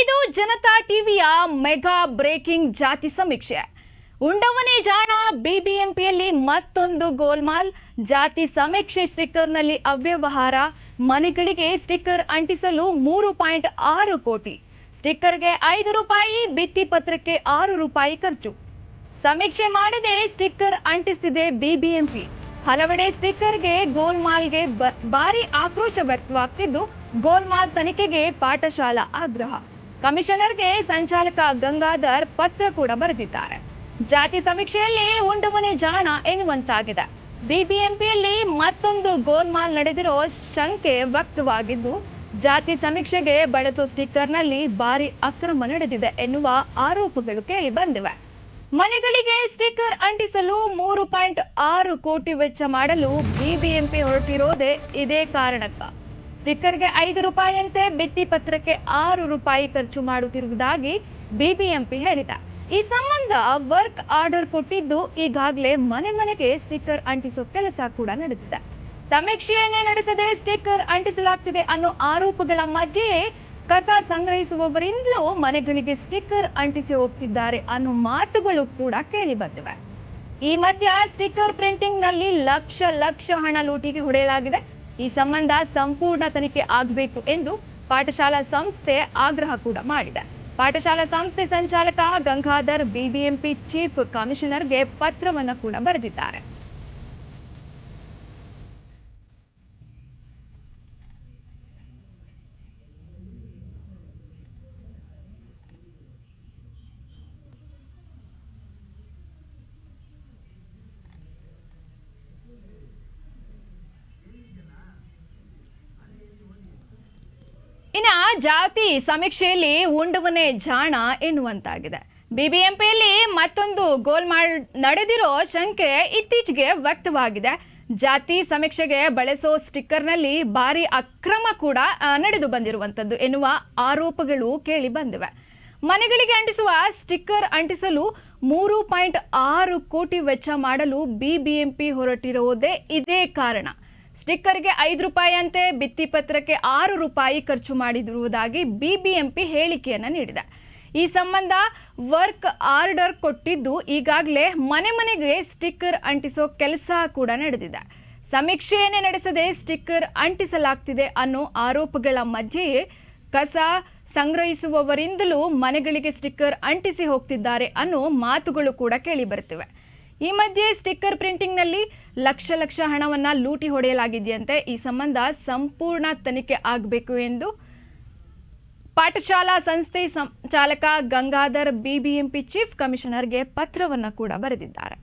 ಇದು ಜನತಾ ಟಿವಿಯ mega breaking ಜಾತಿ ಸಮೀಕ್ಷೆ. ಉಂಡವನೇ ಜಾಣ ಬಿಬಿಎಂಪಿಯಲ್ಲಿ ಮತ್ತೊಂದು ಗೋಲ್ಮಾಲ್. ಜಾತಿ ಸಮೀಕ್ಷೆ ಸ್ಟಿಕ್ಕರ್ನಲ್ಲಿ ಅವ್ಯವಹಾರ. ಮನೆಗಳಿಗೆ ಸ್ಟಿಕ್ಕರ್ ಅಂಟಿಸಲು ಮೂರು ಪಾಯಿಂಟ್ ಆರು ಕೋಟಿ. ಸ್ಟಿಕ್ಕರ್ಗೆ ಐದು ರೂಪಾಯಿ, ಭಿತ್ತಿ ಪತ್ರಕ್ಕೆ ಆರು ರೂಪಾಯಿ ಖರ್ಚು. ಸಮೀಕ್ಷೆ ಮಾಡದೆ ಸ್ಟಿಕ್ಕರ್ ಅಂಟಿಸಿದೆ ಬಿಬಿಎಂಪಿ. ಹಲವೆಡೆ ಸ್ಟಿಕ್ಕರ್ಗೆ ಗೋಲ್ಮಾಲ್ಗೆ ಭಾರಿ ಆಕ್ರೋಶ ವ್ಯಕ್ತವಾಗ್ತಿದ್ದು. ಗೋಲ್ಮಾಲ್ ತನಿಖೆಗೆ ಪಾಠಶಾಲಾ ಆಗ್ರಹ. ಕಮಿಷನರ್ಗೆ ಸಂಚಾಲಕ ಗಂಗಾಧರ್ ಪತ್ರ ಕೂಡ ಬರೆದಿದ್ದಾರೆ. ಜಾತಿ ಸಮೀಕ್ಷೆಯಲ್ಲಿ ಉಂಡಮನೆ ಜಾಣ ಎನ್ನುವಂತಾಗಿದೆ. ಬಿಬಿಎಂಪಿಯಲ್ಲಿ ಮತ್ತೊಂದು ಗೋಲ್ಮಾಲ್ ನಡೆದಿರೋ ಶಂಕೆ ವ್ಯಕ್ತವಾಗಿದ್ದು, ಜಾತಿ ಸಮೀಕ್ಷೆಗೆ ಬಳಸೋ ಸ್ಟಿಕ್ಕರ್ನಲ್ಲಿ ಭಾರಿ ಅಕ್ರಮ ನಡೆದಿದೆ ಎನ್ನುವ ಆರೋಪಗಳು ಕೇಳಿ ಬಂದಿವೆ. ಮನೆಗಳಿಗೆ ಸ್ಟಿಕ್ಕರ್ ಅಂಟಿಸಲು ಮೂರು ಪಾಯಿಂಟ್ ಆರು ಕೋಟಿ ವೆಚ್ಚ ಮಾಡಲು ಬಿಬಿಎಂಪಿ ಹೊರಟಿರೋದೇ ಇದೇ ಕಾರಣಕ್ಕ. ಸ್ಟಿಕ್ಕರ್ಗೆ ಐದು ರೂಪಾಯಿಯಂತೆ ಭಿತ್ತಿ ಪತ್ರಕ್ಕೆ ಆರು ರೂಪಾಯಿ ಖರ್ಚು ಮಾಡುತ್ತಿರುವುದಾಗಿ ಬಿಬಿಎಂಪಿ ಹೇಳಿದ. ಈ ಸಂಬಂಧ ವರ್ಕ್ ಆರ್ಡರ್ ಕೊಟ್ಟಿದ್ದು ಈಗಾಗಲೇ ಮನೆ ಮನೆಗೆ ಸ್ಟಿಕ್ಕರ್ ಅಂಟಿಸೋ ಕೆಲಸ ಕೂಡ ನಡೆದಿದೆ. ಸಮೀಕ್ಷೆಯನ್ನೇ ನಡೆಸದೆ ಸ್ಟಿಕ್ಕರ್ ಅಂಟಿಸಲಾಗ್ತಿದೆ ಅನ್ನೋ ಆರೋಪಗಳ ಮಧ್ಯೆಯೇ ಕಸ ಸಂಗ್ರಹಿಸುವವರಿಂದಲೂ ಮನೆಗಳಿಗೆ ಸ್ಟಿಕ್ಕರ್ ಅಂಟಿಸಿ ಹೋಗ್ತಿದ್ದಾರೆ ಅನ್ನೋ ಮಾತುಗಳು ಕೂಡ ಕೇಳಿ ಬಂದಿವೆ. ಈ ಮಧ್ಯ ಸ್ಟಿಕ್ಕರ್ ಪ್ರಿಂಟಿಂಗ್ನಲ್ಲಿ ಲಕ್ಷ ಲಕ್ಷ ಹಣ ಲೂಟಿಗೆ ಹೊಡೆಯಲಾಗಿದೆ. ಈ ಸಂಬಂಧ ಸಂಪೂರ್ಣ ತನಿಖೆ ಆಗಬೇಕು ಎಂದು ಪಾಠಶಾಲಾ ಸಂಸ್ಥೆ ಆಗ್ರಹ ಕೂಡ ಮಾಡಿದೆ. ಪಾಠಶಾಲಾ ಸಂಸ್ಥೆ ಸಂಚಾಲಕ ಗಂಗಾಧರ್, ಬಿಬಿಎಂಪಿ ಚೀಫ್ ಕಮಿಷನರ್ಗೆ ಪತ್ರವನ್ನು ಕೂಡ ಬರೆದಿದ್ದಾರೆ. ಜಾತಿ ಸಮೀಕ್ಷೆಯಲ್ಲಿ ಉಂಡವನೇ ಜಾಣ ಎನ್ನುವಂತಾಗಿದೆ. ಬಿಬಿಎಂಪಿಯಲ್ಲಿ ಮತ್ತೊಂದು ಗೋಲ್ ಮಾಡ್, ನಡೆದಿರೋ ಶಂಕೆ ಇತ್ತೀಚೆಗೆ ವ್ಯಕ್ತವಾಗಿದೆ. ಜಾತಿ ಸಮೀಕ್ಷೆಗೆ ಬಳಸೋ ಸ್ಟಿಕ್ಕರ್ನಲ್ಲಿ ಭಾರಿ ಅಕ್ರಮ ಕೂಡ ನಡೆದು ಬಂದಿರುವಂಥದ್ದು ಎನ್ನುವ ಆರೋಪಗಳು ಕೇಳಿ ಬಂದಿವೆ. ಮನೆಗಳಿಗೆ ಅಂಟಿಸುವ ಸ್ಟಿಕ್ಕರ್ ಅಂಟಿಸಲು ಮೂರು ಪಾಯಿಂಟ್ ಆರು ಕೋಟಿ ವೆಚ್ಚ ಮಾಡಲು ಬಿಬಿಎಂಪಿ ಹೊರಟಿರುವುದೇ ಇದೇ ಕಾರಣ. ಸ್ಟಿಕ್ಕರ್ಗೆ ಐದು ರೂಪಾಯಿಯಂತೆ ಭಿತ್ತಿಪತ್ರಕ್ಕೆ ಆರು ರೂಪಾಯಿ ಖರ್ಚು ಮಾಡಿರುವುದಾಗಿ ಬಿಬಿಎಂಪಿ ಹೇಳಿಕೆಯನ್ನು ನೀಡಿದೆ. ಈ ಸಂಬಂಧ ವರ್ಕ್ ಆರ್ಡರ್ ಕೊಟ್ಟಿದ್ದು ಈಗಾಗಲೇ ಮನೆ ಮನೆಗೆ ಸ್ಟಿಕ್ಕರ್ ಅಂಟಿಸೋ ಕೆಲಸ ಕೂಡ ನಡೆದಿದೆ. ಸಮೀಕ್ಷೆಯನ್ನೇ ನಡೆಸದೆ ಸ್ಟಿಕ್ಕರ್ ಅಂಟಿಸಲಾಗ್ತಿದೆ ಅನ್ನೋ ಆರೋಪಗಳ ಮಧ್ಯೆಯೇ ಕಸ ಸಂಗ್ರಹಿಸುವವರಿಂದಲೂ ಮನೆಗಳಿಗೆ ಸ್ಟಿಕ್ಕರ್ ಅಂಟಿಸಿ ಹೋಗ್ತಿದ್ದಾರೆ ಅನ್ನೋ ಮಾತುಗಳು ಕೂಡ ಕೇಳಿ ಬರುತ್ತಿವೆ. ಈ ಮಧ್ಯೆ ಸ್ಟಿಕ್ಕರ್ ಪ್ರಿಂಟಿಂಗ್ನಲ್ಲಿ ಲಕ್ಷ ಲಕ್ಷ ಹಣವನ್ನು ಲೂಟಿ ಹೊಡೆಯಲಾಗಿದೆಯಂತೆ. ಈ ಸಂಬಂಧ ಸಂಪೂರ್ಣ ತನಿಖೆ ಆಗಬೇಕು ಎಂದು ಪಾಠಶಾಲಾ ಸಂಸ್ಥೆ ಸಂಚಾಲಕ ಗಂಗಾಧರ್ ಬಿಬಿಎಂಪಿ ಚೀಫ್ ಕಮಿಷನರ್ಗೆ ಪತ್ರವನ್ನು ಕೂಡ ಬರೆದಿದ್ದಾರೆ.